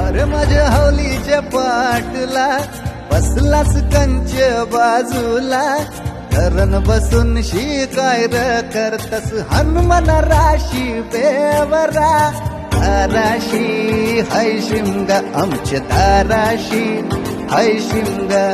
अरे माझ्या हौलीच्या पाटला बसलास कंच बाजूला. धरण बसून शिकाय र करतस हनुमान राशी बेवरा. दाराशी हय शिमगा आमच्या दाराशी. हय शिमगा